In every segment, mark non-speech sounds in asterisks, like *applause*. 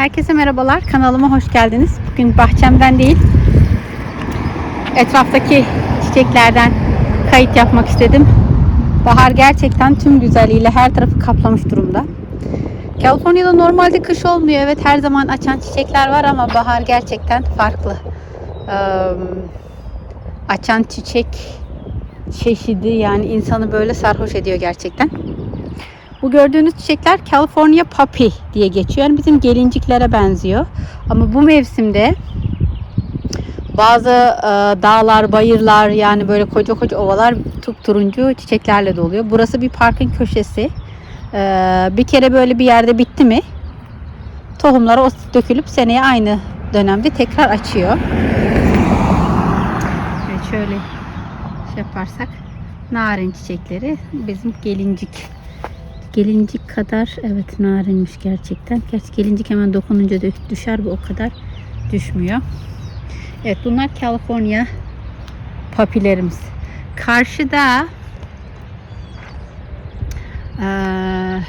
Herkese merhabalar. Kanalıma hoş geldiniz. Bugün bahçemden değil, etraftaki çiçeklerden kayıt yapmak istedim. Bahar gerçekten tüm güzelliğiyle her tarafı kaplamış durumda. Kaliforniya'da normalde kış olmuyor. Evet her zaman açan çiçekler var ama bahar gerçekten farklı. Ee, açan çiçek çeşidi yani insanı böyle sarhoş ediyor gerçekten. Bu gördüğünüz çiçekler California Poppy diye geçiyor. Yani bizim gelinciklere benziyor. Ama bu mevsimde bazı e, dağlar, bayırlar yani böyle koca koca ovalar turuncu çiçeklerle doluyor. Burası bir parkın köşesi. E, bir kere böyle bir yerde bitti mi tohumları o dökülüp seneye aynı dönemde tekrar açıyor. Evet şöyle şey yaparsak narin çiçekleri bizim gelincik Gelincik kadar evet narinmiş gerçekten. Gerçi gelincik hemen dokununca dö- düşer bu o kadar düşmüyor. Evet bunlar California papilerimiz. Karşıda eee,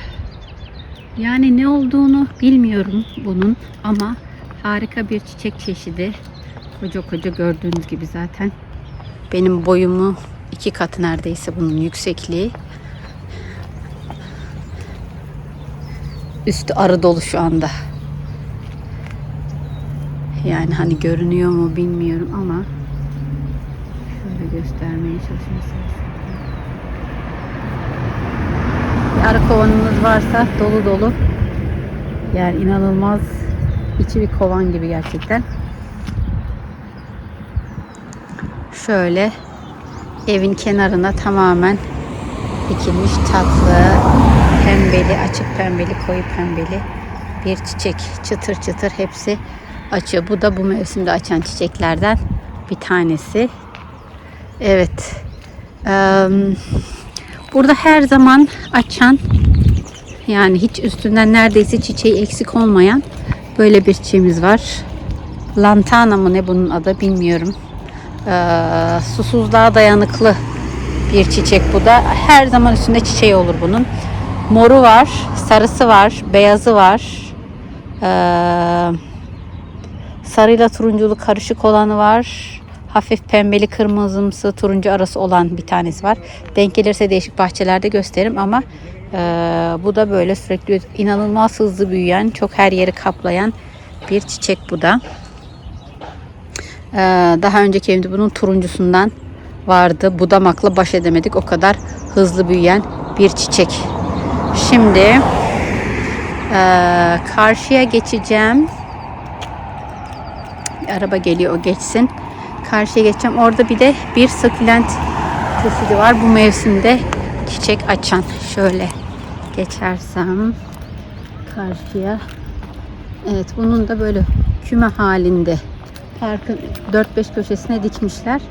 yani ne olduğunu bilmiyorum bunun ama harika bir çiçek çeşidi. Koca koca gördüğünüz gibi zaten. Benim boyumu iki katı neredeyse bunun yüksekliği. Üstü arı dolu şu anda. Yani hani görünüyor mu bilmiyorum ama şöyle göstermeye çalışıyorum. Bir arı kovanınız varsa dolu dolu. Yani inanılmaz içi bir kovan gibi gerçekten. Şöyle evin kenarına tamamen dikilmiş tatlı pembeli, açık pembeli, koyu pembeli bir çiçek. Çıtır çıtır hepsi açıyor. Bu da bu mevsimde açan çiçeklerden bir tanesi. Evet. Burada her zaman açan yani hiç üstünden neredeyse çiçeği eksik olmayan böyle bir çiçeğimiz var. Lantana mı ne bunun adı bilmiyorum. Eee susuzluğa dayanıklı bir çiçek bu da. Her zaman üstünde çiçeği olur bunun. Moru var, sarısı var, beyazı var. Ee, sarıyla turunculu karışık olanı var. Hafif pembeli kırmızımsı turuncu arası olan bir tanesi var. Denk gelirse değişik bahçelerde gösteririm ama e, bu da böyle sürekli inanılmaz hızlı büyüyen, çok her yeri kaplayan bir çiçek bu da. Ee, daha önceki evimde bunun turuncusundan vardı. Budamakla baş edemedik. O kadar hızlı büyüyen bir çiçek. Şimdi eee, karşıya geçeceğim. Araba geliyor o geçsin. Karşıya geçeceğim. Orada bir de bir sukulent çeşidi var. Bu mevsimde çiçek açan. Şöyle geçersem karşıya. Evet bunun da böyle küme halinde parkın 4-5 köşesine dikmişler.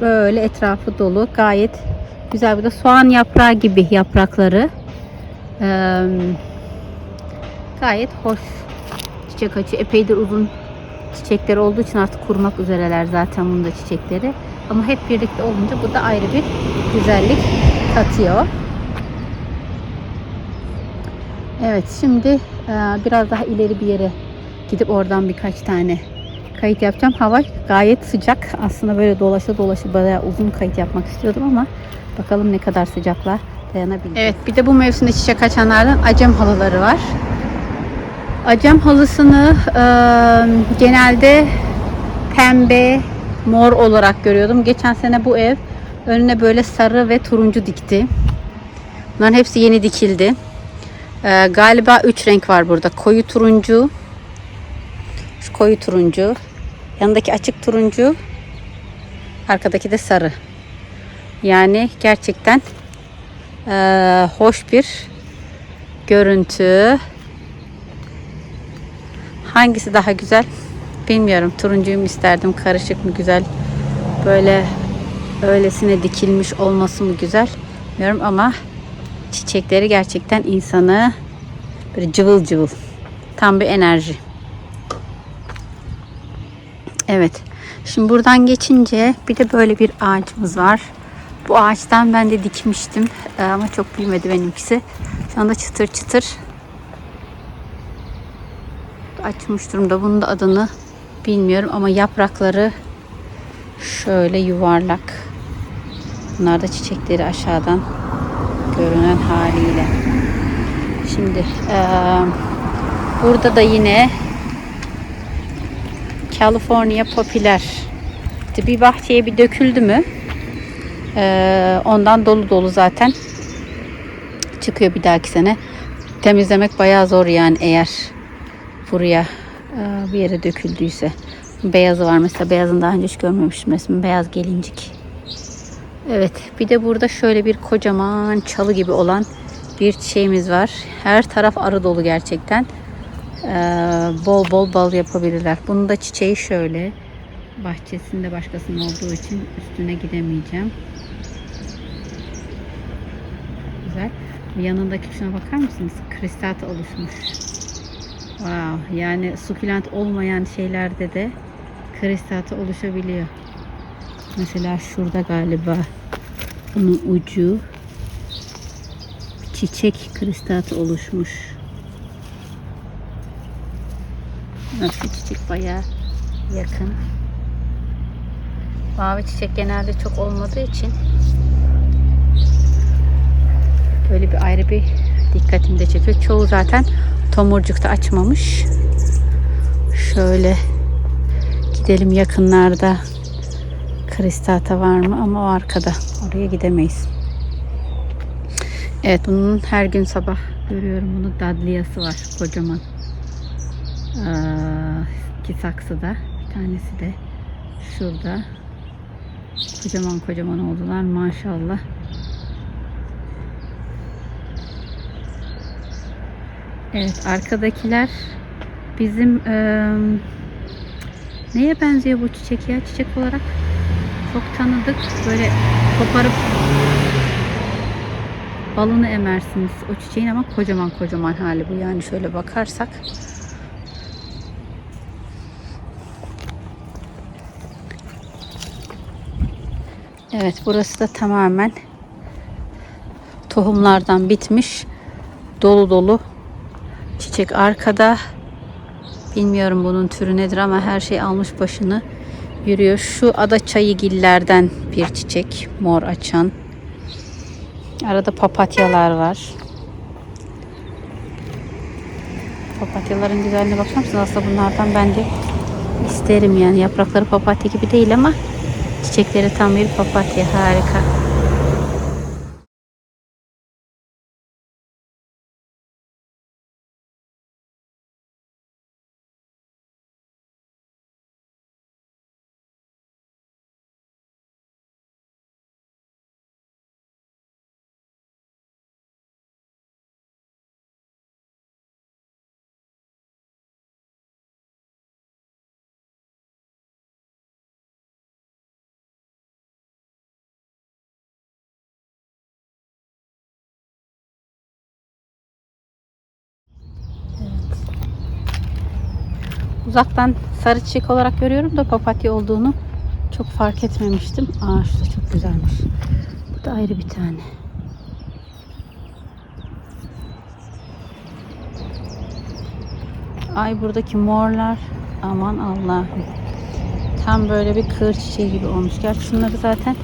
Böyle etrafı dolu. Gayet güzel. Bu da soğan yaprağı gibi yaprakları. Ee, gayet hoş çiçek açıyor. Epeydir uzun çiçekleri olduğu için artık kurmak üzereler zaten bunda çiçekleri. Ama hep birlikte olunca bu da ayrı bir güzellik katıyor. Evet şimdi biraz daha ileri bir yere gidip oradan birkaç tane kayıt yapacağım. Hava gayet sıcak. Aslında böyle dolaşa dolaşa bayağı uzun kayıt yapmak istiyordum ama bakalım ne kadar sıcakla dayanabilirim. Evet bir de bu mevsimde çiçek açanlardan acem halıları var. Acem halısını e, genelde pembe, mor olarak görüyordum. Geçen sene bu ev önüne böyle sarı ve turuncu dikti. Bunların hepsi yeni dikildi. E, galiba 3 renk var burada. Koyu turuncu, şu koyu turuncu, yanındaki açık turuncu, arkadaki de sarı. Yani gerçekten eee, hoş bir görüntü. Hangisi daha güzel bilmiyorum. Turuncuyu mu isterdim, karışık mı güzel, böyle öylesine dikilmiş olması mı güzel bilmiyorum ama çiçekleri gerçekten insanı böyle cıvıl cıvıl. Tam bir enerji. Evet. Şimdi buradan geçince bir de böyle bir ağacımız var. Bu ağaçtan ben de dikmiştim Ee, ama çok büyümedi benimkisi. Şu anda çıtır çıtır açmış durumda. Bunun da adını bilmiyorum ama yaprakları şöyle yuvarlak. Bunlar da çiçekleri aşağıdan görünen haliyle. Şimdi eee, burada da yine California popüler. Bir bahçeye bir döküldü mü eee, ondan dolu dolu zaten çıkıyor bir dahaki sene. Temizlemek bayağı zor yani eğer buraya eee, bir yere döküldüyse. Beyazı var mesela. Beyazını daha önce hiç görmemiştim resmi. Beyaz gelincik. Evet. Bir de burada şöyle bir kocaman çalı gibi olan bir çiçeğimiz var. Her taraf arı dolu gerçekten. Ee, bol bol bal yapabilirler. Bunun da çiçeği şöyle. Bahçesinde başkasının olduğu için üstüne gidemeyeceğim. Güzel. Yanındaki şuna bakar mısınız? Kristal oluşmuş. Wow. Yani sukulent olmayan şeylerde de kristatı oluşabiliyor. Mesela şurada galiba bunun ucu çiçek kristatı oluşmuş. Nasıl çiçek bayağı yakın. Mavi çiçek genelde çok olmadığı için böyle bir ayrı bir dikkatimi de çekiyor. Çoğu zaten tomurcukta açmamış. Şöyle gidelim yakınlarda kristata var mı ama o arkada. Oraya gidemeyiz. Evet bunun her gün sabah görüyorum bunu dadliyası var kocaman. Ee, iki saksıda bir tanesi de şurada. Kocaman kocaman oldular maşallah. Evet arkadakiler bizim eee, neye benziyor bu çiçek ya çiçek olarak? Çok tanıdık. Böyle koparıp balını emersiniz o çiçeğin ama kocaman kocaman hali bu. Yani şöyle bakarsak Evet burası da tamamen tohumlardan bitmiş. Dolu dolu çiçek arkada. Bilmiyorum bunun türü nedir ama her şey almış başını yürüyor. Şu ada çayıgillerden bir çiçek mor açan. Arada papatyalar var. Papatyaların güzelliğine bakar mısınız? Aslında bunlardan ben de isterim yani. Yaprakları papatya gibi değil ama çiçekleri tam bir papatya. Harika. Uzaktan sarı çiçek olarak görüyorum da papatya olduğunu çok fark etmemiştim. Şu da çok güzelmiş. Bu da ayrı bir tane. Ay buradaki morlar aman Allah'ım. Tam böyle bir kır çiçeği gibi olmuş. Gerçi şunları zaten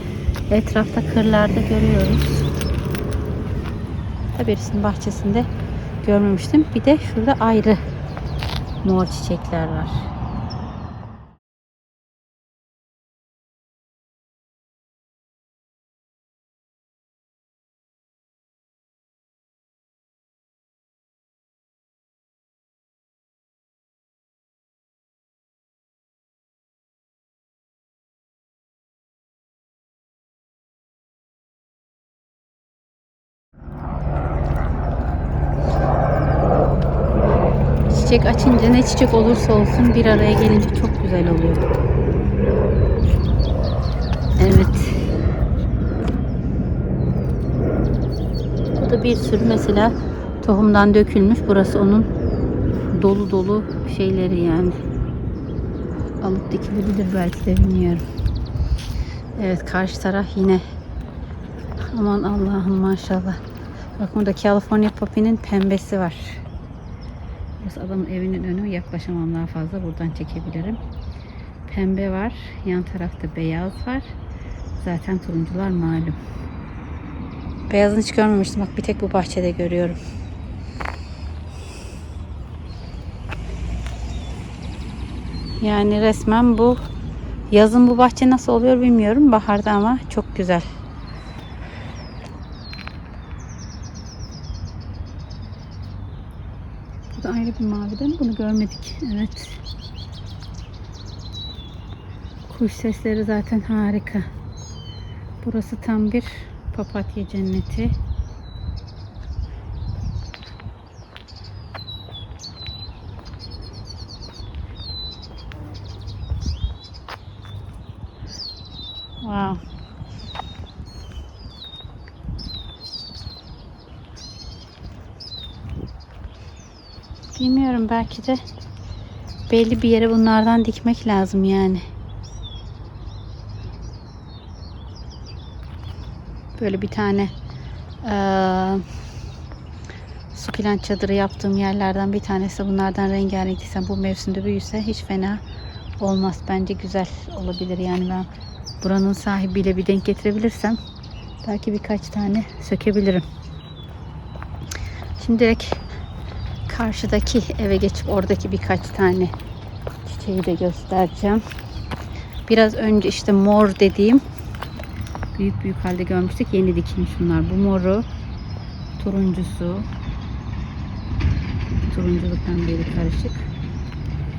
etrafta kırlarda görüyoruz. Da birisinin bahçesinde görmemiştim. Bir de şurada ayrı mor çiçekler var. Çiçek açınca ne çiçek olursa olsun bir araya gelince çok güzel oluyor. Evet. Bu da bir sürü mesela tohumdan dökülmüş. Burası onun dolu dolu şeyleri yani. Alıp dikilebilir belki de bilmiyorum. Evet karşı taraf yine. Aman Allah'ım maşallah. Bak burada California Poppy'nin pembesi var. Burası adamın evinin önü yaklaşamam daha fazla buradan çekebilirim. Pembe var. Yan tarafta beyaz var. Zaten turuncular malum. Beyazını hiç görmemiştim. Bak bir tek bu bahçede görüyorum. Yani resmen bu yazın bu bahçe nasıl oluyor bilmiyorum. Baharda ama çok güzel. Bu da ayrı bir mavi değil mi? Bunu görmedik. Evet. Kuş sesleri zaten harika. Burası tam bir papatya cenneti. Wow. Bilmiyorum belki de belli bir yere bunlardan dikmek lazım yani. Böyle bir tane eee su pilan çadırı yaptığım yerlerden bir tanesi bunlardan rengarenk desem bu mevsimde büyüse hiç fena olmaz. Bence güzel olabilir yani ben buranın sahibiyle bir denk getirebilirsem belki birkaç tane sökebilirim. Şimdi direkt karşıdaki eve geçip oradaki birkaç tane çiçeği de göstereceğim. Biraz önce işte mor dediğim büyük büyük halde görmüştük. Yeni dikilmiş bunlar. Bu moru, turuncusu, turunculu pembeli karışık.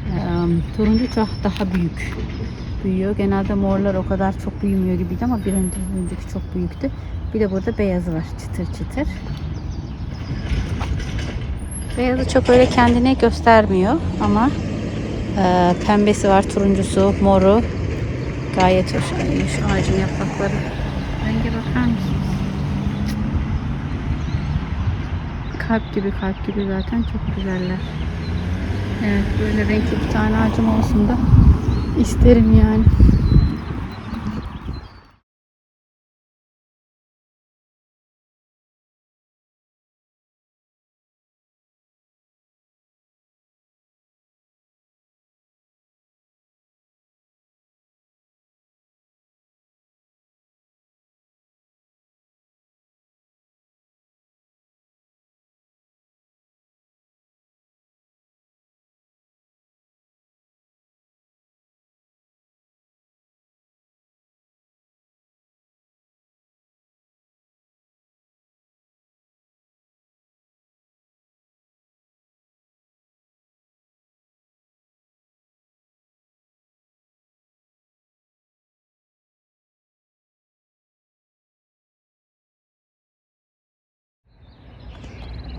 Ee, turuncu çok daha büyük büyüyor. Genelde morlar o kadar çok büyümüyor gibiydi ama bir önce önceki çok büyüktü. Bir de burada beyazı var çıtır çıtır. Beyazı çok öyle kendine göstermiyor ama e, pembesi var, turuncusu, moru gayet hoş. Ay, Şu ağacın yaprakları. Renge bakar mısınız? Kalp gibi kalp gibi zaten çok güzeller. Evet böyle renkli bir tane ağacım olsun da isterim yani.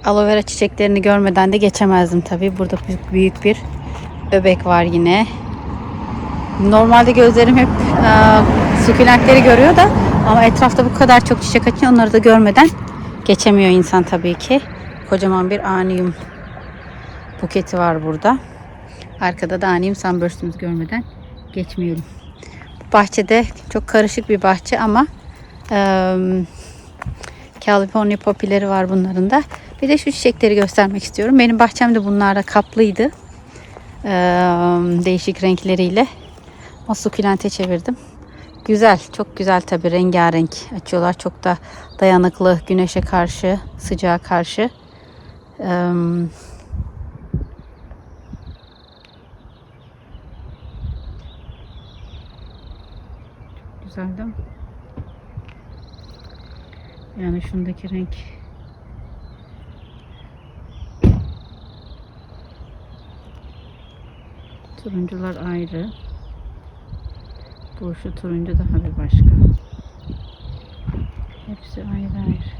Aloe vera çiçeklerini görmeden de geçemezdim tabii. Burada büyük, büyük bir öbek var yine. Normalde gözlerim hep e, sukulentleri görüyor da ama etrafta bu kadar çok çiçek açıyor onları da görmeden geçemiyor insan tabii ki. Kocaman bir aniyum buketi var burada. Arkada da aniyum sunburst'ümüzü görmeden geçmeyelim. Bu bahçede çok karışık bir bahçe ama e, California popileri var bunların da. Bir de şu çiçekleri göstermek istiyorum. Benim bahçem de bunlarla kaplıydı. Ee, değişik renkleriyle. O sukulente çevirdim. Güzel, çok güzel tabi rengarenk açıyorlar. Çok da dayanıklı güneşe karşı, sıcağa karşı. Ee, güzel değil mi? Yani şundaki renk Turuncular ayrı. Bu şu turuncu daha bir başka. Hepsi ayrı ayrı.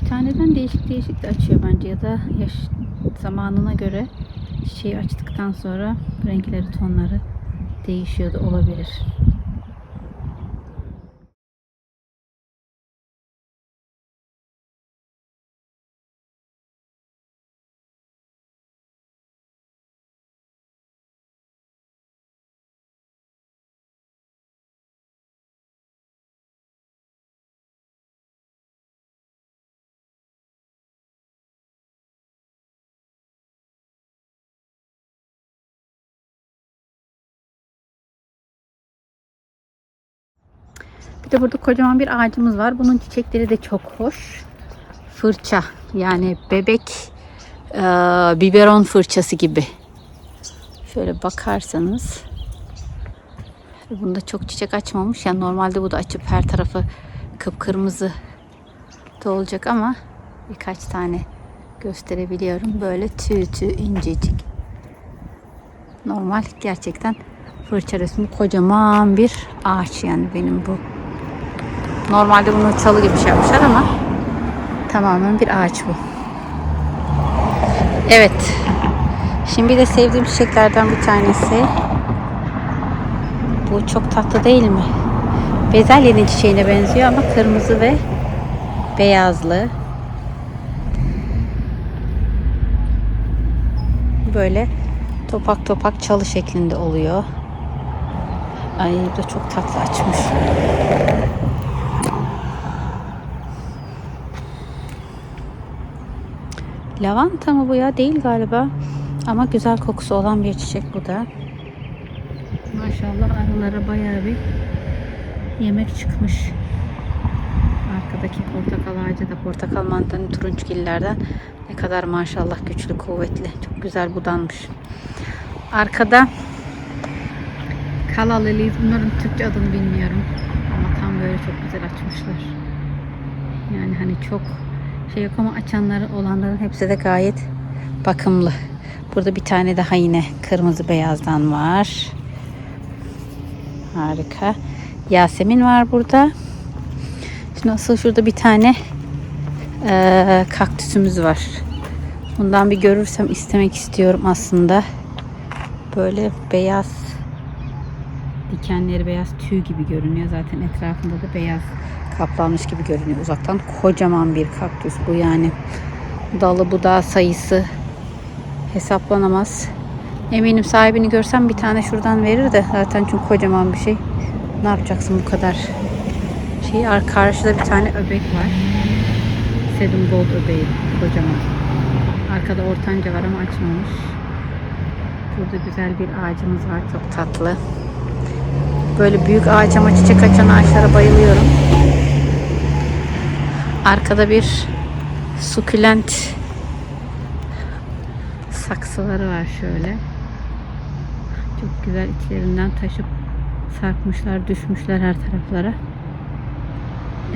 Bir taneden değişik değişik de açıyor bence ya da yaş zamanına göre çiçeği açtıktan sonra renkleri tonları değişiyor da olabilir. Bir de burada kocaman bir ağacımız var. Bunun çiçekleri de çok hoş. Fırça yani bebek e, biberon fırçası gibi. Şöyle bakarsanız bunda çok çiçek açmamış. Yani normalde bu da açıp her tarafı kıpkırmızı da olacak ama birkaç tane gösterebiliyorum. Böyle tüy tüy incecik. Normal gerçekten fırça resmi kocaman bir ağaç yani benim bu. Normalde bunu çalı gibi şey yapmışlar ama tamamen bir ağaç bu. Evet. Şimdi bir de sevdiğim çiçeklerden bir tanesi. Bu çok tatlı değil mi? Bezelyenin çiçeğine benziyor ama kırmızı ve beyazlı. Böyle topak topak çalı şeklinde oluyor. Ay bu da çok tatlı açmış. Lavanta mı bu ya? Değil galiba. Ama güzel kokusu olan bir çiçek bu da. Maşallah arılara bayağı bir yemek çıkmış. Arkadaki portakal ağacı da portakal mantarının turunçgillerden ne kadar maşallah güçlü kuvvetli. Çok güzel budanmış. Arkada Kala lilies. Bunların Türkçe adını bilmiyorum. Ama tam böyle çok güzel açmışlar. Yani hani çok şey yok ama açanları olanların hepsi de gayet bakımlı. Burada bir tane daha yine kırmızı beyazdan var. Harika. Yasemin var burada. Şimdi asıl şurada bir tane eee, kaktüsümüz var. Bundan bir görürsem istemek istiyorum aslında. Böyle beyaz dikenleri beyaz tüy gibi görünüyor. Zaten etrafında da beyaz kaplanmış gibi görünüyor uzaktan. Kocaman bir kaktüs bu yani. Dalı budağı sayısı hesaplanamaz. Eminim sahibini görsem bir tane şuradan verir de zaten çünkü kocaman bir şey. Ne yapacaksın bu kadar şey? Ar- Karşıda bir tane öbek var. Sedum gold öbeği kocaman. Arkada ortanca var ama açmamış. Burada güzel bir ağacımız var. Çok tatlı. Böyle büyük ağaç ama çiçek açan ağaçlara bayılıyorum. Arkada bir sukulent saksıları var şöyle. Çok güzel içlerinden taşıp sarkmışlar, düşmüşler her taraflara.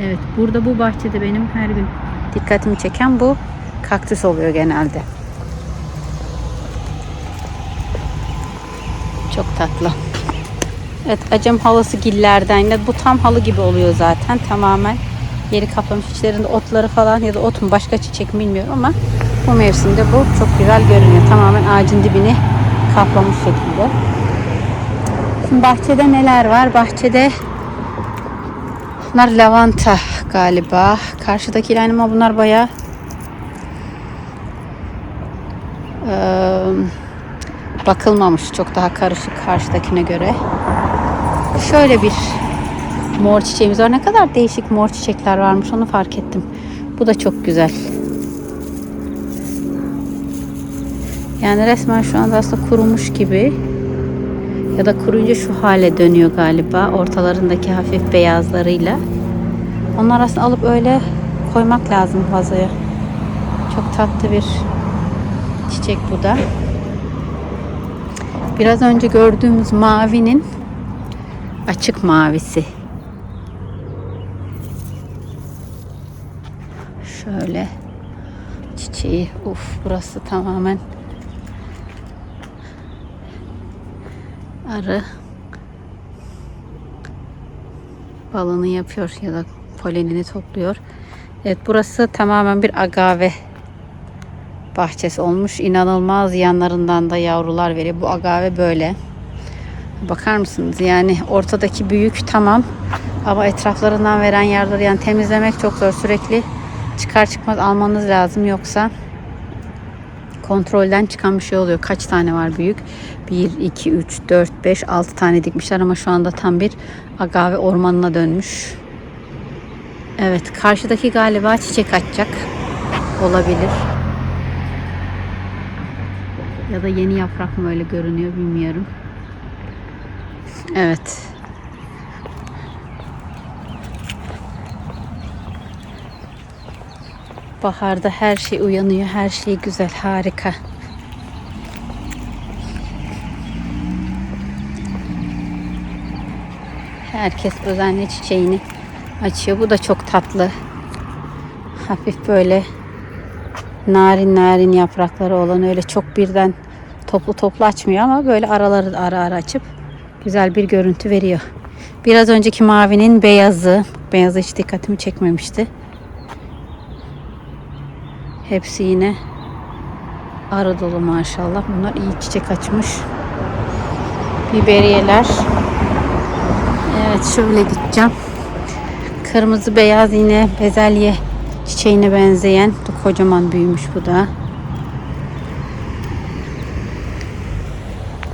Evet, burada bu bahçede benim her gün dikkatimi çeken bu kaktüs oluyor genelde. Çok tatlı. Evet acem halısı gillerden bu tam halı gibi oluyor zaten tamamen yeri kaplamış içlerinde otları falan ya da ot mu başka çiçek mi bilmiyorum ama bu mevsimde bu çok güzel görünüyor tamamen ağacın dibini kaplamış şekilde. Şimdi bahçede neler var? Bahçede bunlar lavanta galiba. Karşıdakiler ama bunlar bayağı bakılmamış. Çok daha karışık karşıdakine göre. Şöyle bir mor çiçeğimiz var. Ne kadar değişik mor çiçekler varmış onu fark ettim. Bu da çok güzel. Yani resmen şu anda aslında kurumuş gibi. Ya da kuruyunca şu hale dönüyor galiba. Ortalarındaki hafif beyazlarıyla. Onlar aslında alıp öyle koymak lazım vazoya. Çok tatlı bir çiçek bu da. Biraz önce gördüğümüz mavinin açık mavisi. Şöyle çiçeği. Uf burası tamamen arı balını yapıyor ya da polenini topluyor. Evet burası tamamen bir agave bahçesi olmuş. İnanılmaz yanlarından da yavrular veriyor. Bu agave böyle. Bakar mısınız? Yani ortadaki büyük tamam ama etraflarından veren yerleri yani temizlemek çok zor. Sürekli çıkar çıkmaz almanız lazım yoksa kontrolden çıkan bir şey oluyor. Kaç tane var büyük? 1, 2, 3, 4, 5, 6 tane dikmişler ama şu anda tam bir agave ormanına dönmüş. Evet karşıdaki galiba çiçek açacak. Olabilir. Ya da yeni yaprak mı öyle görünüyor bilmiyorum. Evet. Baharda her şey uyanıyor, her şey güzel, harika. Herkes özenle çiçeğini açıyor. Bu da çok tatlı. Hafif böyle narin narin yaprakları olan öyle çok birden toplu toplu açmıyor ama böyle araları ara ara açıp güzel bir görüntü veriyor. Biraz önceki mavinin beyazı. Beyazı hiç dikkatimi çekmemişti. Hepsi yine arı dolu maşallah. Bunlar iyi çiçek açmış. Biberiyeler. Evet şöyle gideceğim. Kırmızı beyaz yine bezelye çiçeğine benzeyen. Kocaman büyümüş bu da.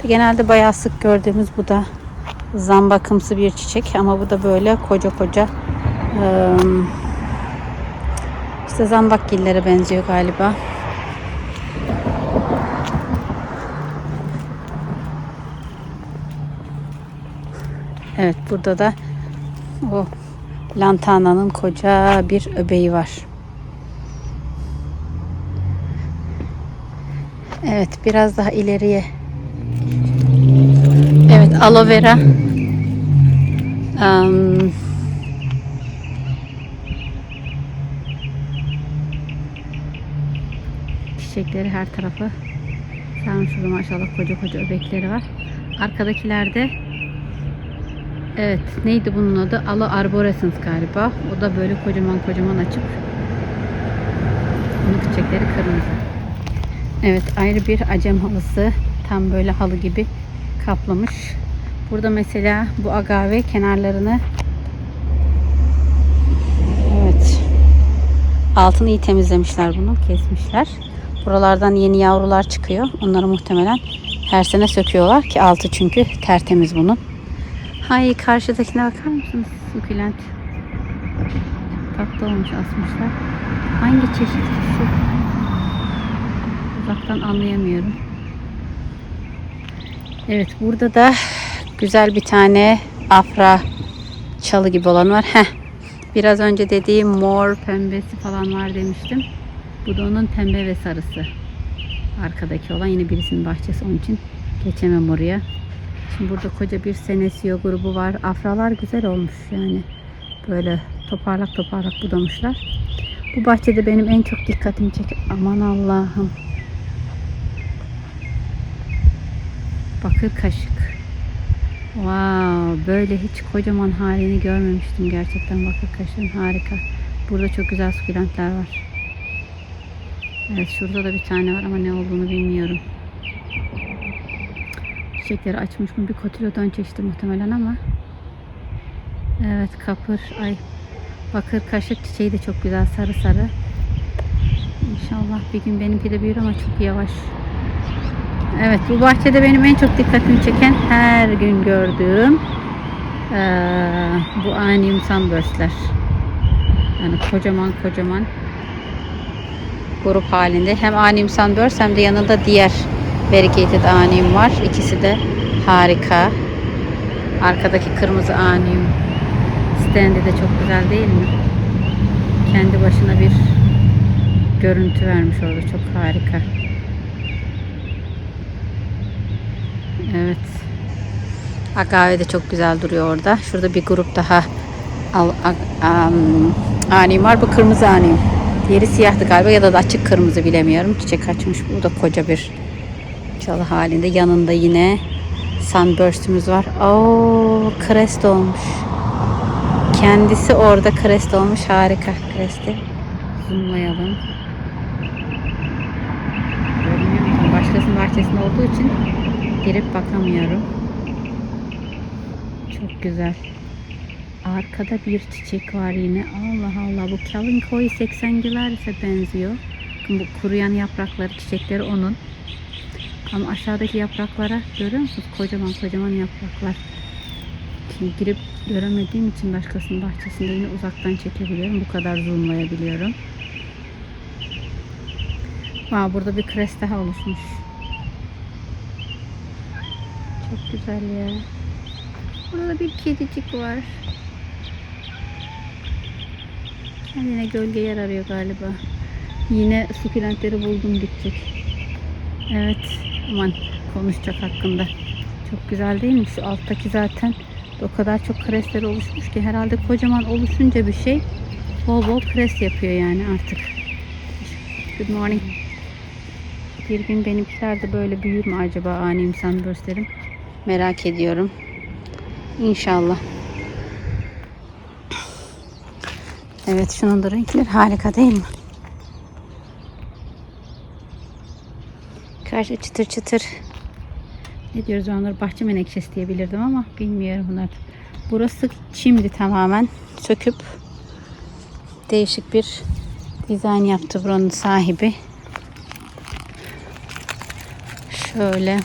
Genelde bayağı sık gördüğümüz bu da zambakımsı bir çiçek ama bu da böyle koca koca ım, işte zambakgillere benziyor galiba. Evet burada da o lantananın koca bir öbeği var. Evet biraz daha ileriye. Evet aloe vera. Am, çiçekleri her tarafı sarmış şurada maşallah koca koca öbekleri var. Arkadakilerde Evet neydi bunun adı? Aloe arborescens galiba. O da böyle kocaman kocaman açıp bunun çiçekleri kırmızı. Evet ayrı bir acem halısı. Tam böyle halı gibi kaplamış. Burada mesela bu agave kenarlarını Evet. Altını iyi temizlemişler bunu. Kesmişler. Buralardan yeni yavrular çıkıyor. Onları muhtemelen her sene söküyorlar ki altı çünkü tertemiz bunun. Hay karşıdakine bakar mısınız? Sukulent. Tatlı olmuş asmışlar. Hangi çeşit şu? Uzaktan anlayamıyorum. Evet burada da güzel bir tane afra çalı gibi olan var. Heh. Biraz önce dediğim mor pembesi falan var demiştim. Bu da onun pembe ve sarısı. Arkadaki olan yine birisinin bahçesi onun için geçemem oraya. Şimdi burada koca bir senesio grubu var. Afralar güzel olmuş yani. Böyle toparlak toparlak budamışlar. Bu bahçede benim en çok dikkatimi çeken aman Allah'ım. Bakır kaşık. Wow, böyle hiç kocaman halini görmemiştim gerçekten bakır kaşığın harika. Burada çok güzel sukulentler var. Evet şurada da bir tane var ama ne olduğunu bilmiyorum. Çiçekleri açmış mı? Bir kotilodan çeşidi muhtemelen ama. Evet kapır. Ay bakır kaşık çiçeği de çok güzel sarı sarı. İnşallah bir gün benimki de büyür ama çok yavaş. Evet bu bahçede benim en çok dikkatimi çeken her gün gördüğüm eee, bu Anium sunburst'ler. Yani kocaman kocaman grup halinde. Hem Anium sunburst hem de yanında diğer Variegated Anium var. İkisi de harika. Arkadaki kırmızı Anium standi de çok güzel değil mi? Kendi başına bir görüntü vermiş orada. Çok harika. Evet. Agave de çok güzel duruyor orada. Şurada bir grup daha al, a- am, anium var. Bu kırmızı anium. Diğeri siyahtı galiba ya da açık kırmızı bilemiyorum. Çiçek açmış. Bu da koca bir çalı halinde. Yanında yine sunburst'ümüz var. Oo, crest olmuş. Kendisi orada crest olmuş. Harika crest'i. Zoomlayalım. Başkasının bahçesinde olduğu için girip bakamıyorum. Çok güzel. Arkada bir çiçek var yine. Allah Allah bu Calvin Coy 80 ise benziyor. Bakın bu kuruyan yaprakları, çiçekleri onun. Ama aşağıdaki yapraklara görüyor musunuz? Kocaman kocaman yapraklar. Şimdi girip göremediğim için başkasının bahçesinde yine uzaktan çekebiliyorum. Bu kadar zoomlayabiliyorum. Aa, burada bir kres daha oluşmuş. Çok güzel ya. Burada bir kedicik var. Kendine gölge yer arıyor galiba. Yine sukulentleri buldum gidecek. Evet. Aman konuşacak hakkında. Çok güzel değil mi? Şu alttaki zaten o kadar çok kresleri oluşmuş ki herhalde kocaman oluşunca bir şey bol bol kres yapıyor yani artık. Good morning. Bir gün benimkiler de böyle büyür mü acaba ani sunburstlerim? Merak ediyorum. İnşallah. Evet şunun da renkleri harika değil mi? Karşı çıtır çıtır. Ne diyoruz onları bahçe menekşesi diyebilirdim ama bilmiyorum bunlar. Burası çimdi tamamen. Söküp değişik bir dizayn yaptı buranın sahibi. Şöyle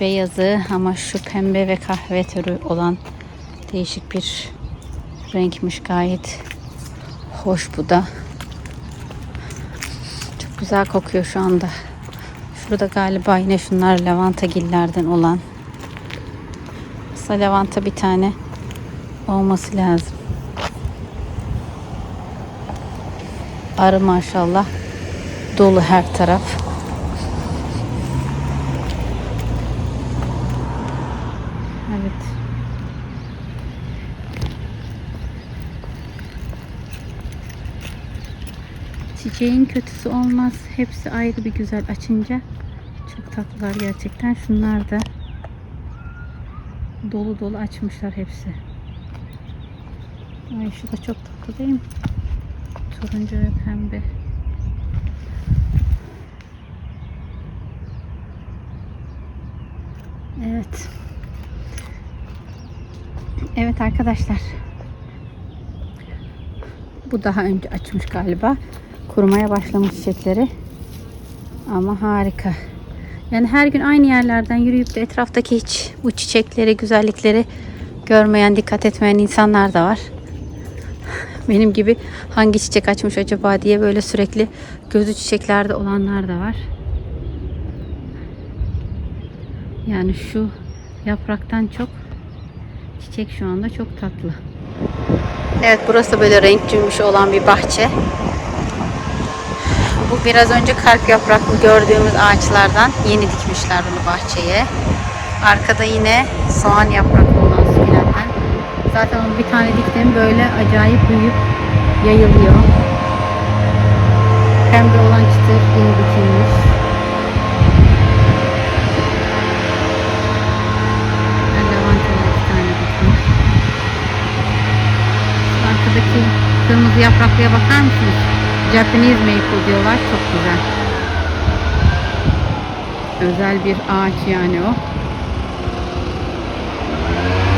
beyazı ama şu pembe ve kahve türü olan değişik bir renkmiş gayet hoş bu da. Çok güzel kokuyor şu anda. Şurada galiba yine şunlar lavanta gillerden olan. Aslında lavanta bir tane olması lazım. Arı maşallah dolu her taraf. Evet. Çiçeğin kötüsü olmaz. Hepsi ayrı bir güzel açınca. Çok tatlılar gerçekten. Şunlar da dolu dolu açmışlar hepsi. Ay şu da çok tatlı değil mi? Turuncu ve pembe. Evet. Evet arkadaşlar. Bu daha önce açmış galiba. Kurumaya başlamış çiçekleri. Ama harika. Yani her gün aynı yerlerden yürüyüp de etraftaki hiç bu çiçekleri, güzellikleri görmeyen, dikkat etmeyen insanlar da var. *laughs* Benim gibi hangi çiçek açmış acaba diye böyle sürekli gözü çiçeklerde olanlar da var. Yani şu yapraktan çok çiçek şu anda çok tatlı. Evet burası böyle renk cümbüş olan bir bahçe. Bu biraz önce kalp yapraklı gördüğümüz ağaçlardan yeni dikmişler bunu bahçeye. Arkada yine soğan yapraklı olan sukulentler. Zaten bir tane diktim böyle acayip büyüyüp yayılıyor. Pembe olan çıtır yeni dikilmiş. Arkadaki kırmızı yapraklıya bakar mısınız? Japanese maple diyorlar. Çok güzel. Özel bir ağaç yani o.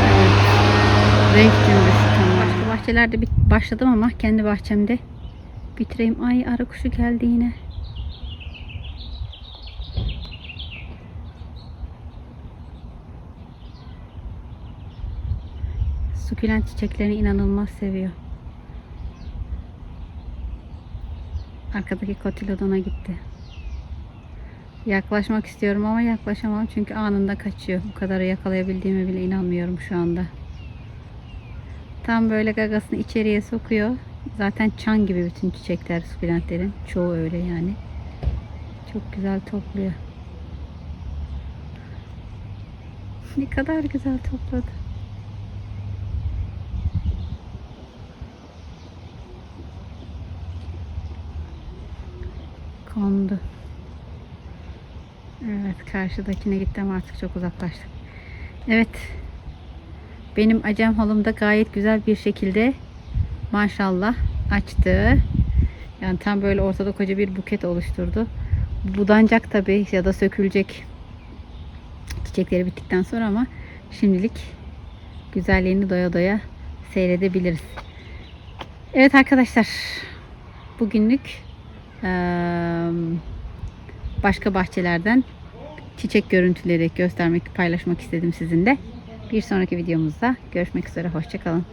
Evet. Renk cümbüşü tam. Başka bahçelerde başladım ama kendi bahçemde bitireyim. Ay arı kuşu geldi yine. Sukulent çiçeklerini inanılmaz seviyor. Arkadaki kotilodona gitti. Yaklaşmak istiyorum ama yaklaşamam çünkü anında kaçıyor. Bu kadar yakalayabildiğime bile inanmıyorum şu anda. Tam böyle gagasını içeriye sokuyor. Zaten çan gibi bütün çiçekler sukulentlerin. Çoğu öyle yani. Çok güzel topluyor. Ne kadar güzel topladı. Kondu. Evet karşıdakine gittim artık çok uzaklaştık. Evet. Benim acem halım da gayet güzel bir şekilde maşallah açtı. Yani tam böyle ortada koca bir buket oluşturdu. Budanacak tabi ya da sökülecek çiçekleri bittikten sonra ama şimdilik güzelliğini doya doya seyredebiliriz. Evet arkadaşlar bugünlük başka bahçelerden çiçek görüntüleri göstermek, paylaşmak istedim sizinle. Bir sonraki videomuzda görüşmek üzere. Hoşçakalın.